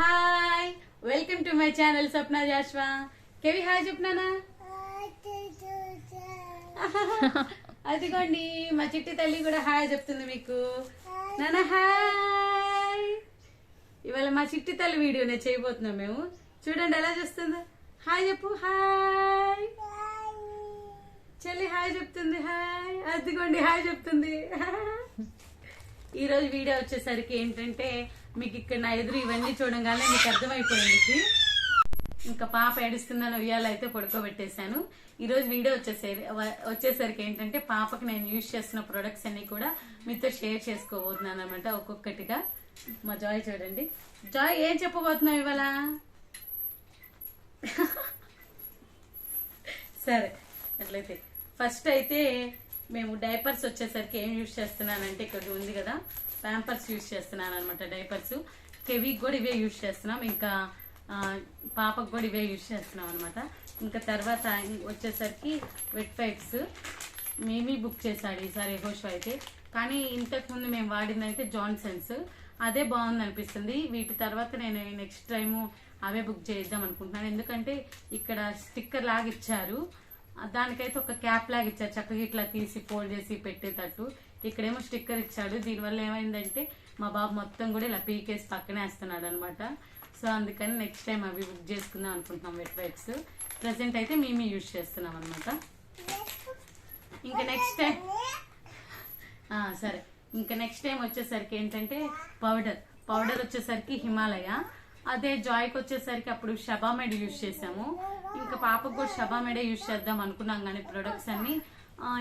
Hi welcome to my channel Swapna Joshua KV hi చెప్పినానా అదిగోండి మా చిట్టి తల్లి కూడా హాయ్ చెప్తుంది మీకు. నాన్న హాయ్ ఇవాళ మా చిట్టి తల్లి వీడియోనే చేయబోతున్నాం మేము. చూడండి ఎలా చూస్తుందో. హాయ్ చెప్పు హాయ్ చెల్లి హాయ్ చెప్తుంది హాయ్ అదిగోండి హాయ్ చెప్తుంది. ఈ రోజు వీడియో వచ్చేసరికి ఏంటంటే మీకు ఇక్కడ నా ఎదురు ఇవన్నీ చూడంగానే మీకు అర్థమైపోయింది. ఇంకా పాప ఏడుస్తుందని ఉయ్యాల అయితే పడుకోబెట్టేశాను. ఈరోజు వీడియో వచ్చేసరి వచ్చేసరికి ఏంటంటే పాపకి నేను యూజ్ చేస్తున్న ప్రొడక్ట్స్ అన్ని కూడా మీతో షేర్ చేసుకోబోతున్నాను అనమాట ఒక్కొక్కటిగా. మా జాయ్ చూడండి. జాయ్ ఏం చెప్పబోతున్నావు ఇవాళ? సరే అట్లయితే. ఫస్ట్ అయితే మేము డైపర్స్ వచ్చేసరికి ఏం యూజ్ చేస్తున్నానంటే ఇక్కడ ఉంది కదా ప్యాంపర్స్ యూజ్ చేస్తున్నాను అనమాట డైపర్స్. కెవీకి కూడా ఇవే యూజ్ చేస్తున్నాం ఇంకా పాపకు కూడా ఇవే యూజ్ చేస్తున్నాం అనమాట ఇంకా తర్వాత వచ్చేసరికి వెట్ పైప్స్ మేమీ బుక్ చేశాడు ఈసారి యహోష్ అయితే. కానీ ఇంతకుముందు మేము వాడిందైతే జాన్సన్స్. అదే బాగుంది అనిపిస్తుంది వీటి తర్వాత నేను నెక్స్ట్ టైము అవే బుక్ చేద్దాం అనుకుంటున్నాను. ఎందుకంటే ఇక్కడ స్టిక్కర్ లాగా ఇచ్చారు దానికైతే ఒక క్యాప్ లాగా ఇచ్చారు. చక్కగా ఇట్లా తీసి ఫోల్డ్ చేసి పెట్టేటట్టు. ఇక్కడేమో స్టిక్కర్ ఇచ్చాడు. దీనివల్ల ఏమైందంటే మా బాబు మొత్తం కూడా ఇలా పీకేసి పక్కనే వేస్తున్నాడు అనమాట సో అందుకని నెక్స్ట్ టైం అవి బుక్ చేసుకుందాం అనుకుంటున్నాం వెట్ వైప్స్ ప్రజెంట్ అయితే మేమే యూజ్ చేస్తున్నాం అనమాట ఇంకా నెక్స్ట్ టైం సరే. ఇంకా నెక్స్ట్ టైం వచ్చేసరికి ఏంటంటే పౌడర్ పౌడర్ వచ్చేసరికి హిమాలయ. అదే జాయ్కి వచ్చేసరికి అప్పుడు షబామెడ్ యూజ్ చేసాము. ఇంకా పాపకు కూడా షబామెడే యూజ్ చేద్దాం అనుకున్నాం కానీ ప్రొడక్ట్స్ అన్ని.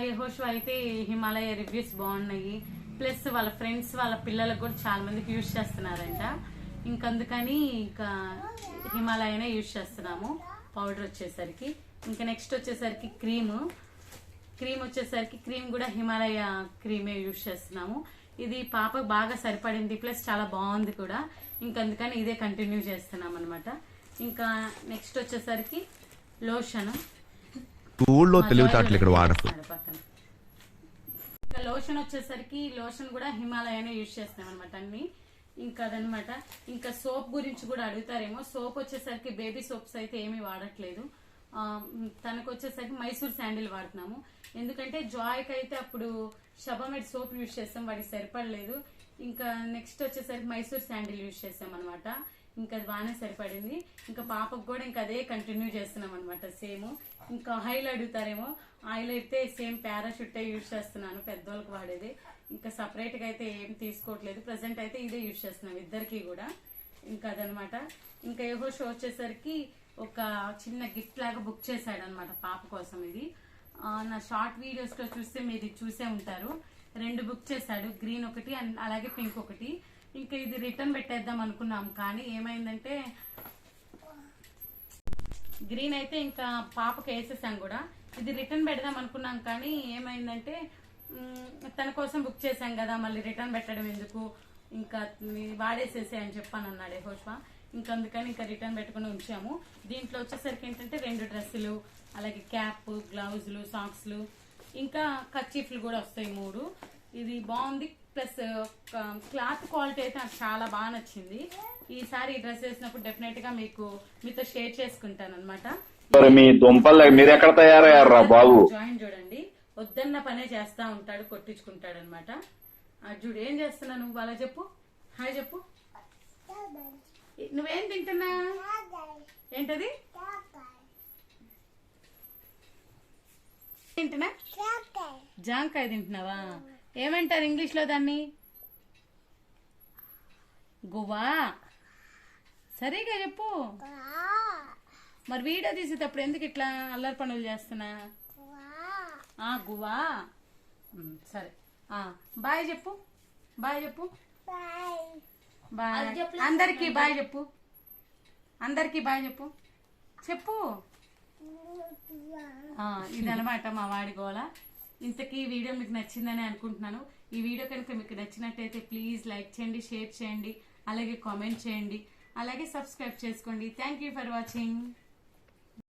యహోష్ అయితే హిమాలయ రివ్యూస్ బాగున్నాయి. ప్లస్ వాళ్ళ ఫ్రెండ్స్ వాళ్ళ పిల్లలకు కూడా చాలా మందికి యూజ్ చేస్తున్నారంట. ఇంకందుకని ఇంకా హిమాలయనే యూజ్ చేస్తున్నాము. పౌడర్ వచ్చేసరికి. ఇంకా నెక్స్ట్ వచ్చేసరికి క్రీము క్రీమ్ వచ్చేసరికి క్రీమ్ కూడా హిమాలయ క్రీమే యూజ్ చేస్తున్నాము. ఇది పాపకు బాగా సరిపడింది. ప్లస్ చాలా బాగుంది కూడా. ఇంకందుకని ఇదే కంటిన్యూ చేస్తున్నాం అనమాట ఇంకా నెక్స్ట్ వచ్చేసరికి లోషన్. ఊళ్ళో తెలివితేటలు ఇక్కడ వాడకు. ఇంకా లోషన్ వచ్చేసరికి లోషన్ కూడా హిమాలయనే యూజ్ చేస్తాం అనమాట అన్ని. ఇంకా అదనమాట ఇంకా సోప్ గురించి కూడా అడుగుతారేమో. సోప్ వచ్చేసరికి బేబీ సోప్స్ అయితే ఏమీ వాడట్లేదు. తనకు వచ్చేసరికి మైసూర్ శాండిల్ వాడుతున్నాము. ఎందుకంటే జాయ్కి అయితే అప్పుడు షబామెడ్ సోప్ యూజ్ చేస్తాం వాడికి సరిపడలేదు. ఇంకా నెక్స్ట్ వచ్చేసరికి మైసూర్ శాండిల్ యూజ్ చేస్తాం అనమాట ఇంకా అది బాగానే సరిపడింది. ఇంకా పాపకు కూడా ఇంకా అదే కంటిన్యూ చేస్తున్నాం అనమాట సేమ్ ఇంకా ఆయిల్ అడుగుతారేమో ఆయిల్ అయితే సేమ్ పారాషూటే యూజ్ చేస్తున్నాను పెద్దోళ్ళకి వాడేది. ఇంకా సపరేట్గా అయితే ఏం తీసుకోవట్లేదు. ప్రజెంట్ అయితే ఇదే యూజ్ చేస్తున్నాం ఇద్దరికి కూడా. ఇంకా అదనమాట ఇంకా ఏవో షో వచ్చేసరికి ఒక చిన్న గిఫ్ట్ లాగా బుక్ చేశాడు అనమాట పాప కోసం ఇది. నా షార్ట్ వీడియోస్లో చూస్తే మీరు చూసే ఉంటారు. రెండు బుక్ చేశాడు గ్రీన్ ఒకటి అండ్ అలాగే పింక్ ఒకటి. ఇంకా ఇది రిటర్న్ పెట్టేద్దాం అనుకున్నాం కానీ ఏమైందంటే గ్రీన్ అయితే ఇంకా పాపకి వేసేసాం కూడా. ఇది రిటర్న్ పెడదాం అనుకున్నాం కానీ ఏమైందంటే తన కోసం బుక్ చేశాం కదా మళ్ళీ రిటర్న్ పెట్టడం ఎందుకు? ఇంకా వాడేసేసే అని చెప్పాను అన్నాడే యహోష్వా ఇంకా అందుకని ఇంకా రిటర్న్ పెట్టుకుని ఉంచాము. దీంట్లో వచ్చేసరికి ఏంటంటే రెండు డ్రెస్సులు అలాగే క్యాప్ గ్లౌజులు సాక్స్లు ఇంకా కచ్చీఫ్లు కూడా వస్తాయి మూడు. ఇది బాగుంది. ప్లస్ క్లాత్ క్వాలిటీ అయితే నాకు చాలా బాగా నచ్చింది. ఈసారి ఈ డ్రెస్ వేసినప్పుడు డెఫినెట్గా మీకు మీతో షేర్ చేసుకుంటాను అనమాట మరి మీ దుంపలు మీరు ఎక్కడ తయారయ్యారా బాబు? జాయిన్ చూడండి. వద్దన్న పనే చేస్తా ఉంటాడు కొట్టించుకుంటాడు అనమాట చూడు ఏం చేస్తున్నా నువ్వు? అలా చెప్పు. హాయ్ చెప్పు. నువ్వేం తింటున్నా? ఏంటది? తింటున్నా? జాంకాయ. తింటున్నావా? ఏమంటారు ఇంగ్లీష్లో దాన్ని? గువా. సరిగా చెప్పు. మరి వీడియో తీసేటప్పుడు ఎందుకు ఇట్లా అల్లరి పనులు చేస్తున్నా? ఆ గువా. సరే. ఆ బాయ్ చెప్పు. బాయ్ చెప్పు. బాయ్. అందరికి బాయ్ చెప్పు. అందరికి బాయ్ చెప్పు. చెప్పు. ఇదనమాట మా వాడి గోల. ఇంతకీ ఈ వీడియో మీకు నచ్చిందని అనుకుంటున్నాను. ఈ వీడియో కనుక మీకు నచ్చినట్టయితే ప్లీజ్ లైక్ చేయండి షేర్ చేయండి అలాగే కామెంట్ చేయండి. అలాగే సబ్స్క్రైబ్ చేసుకోండి. Thank you for watching.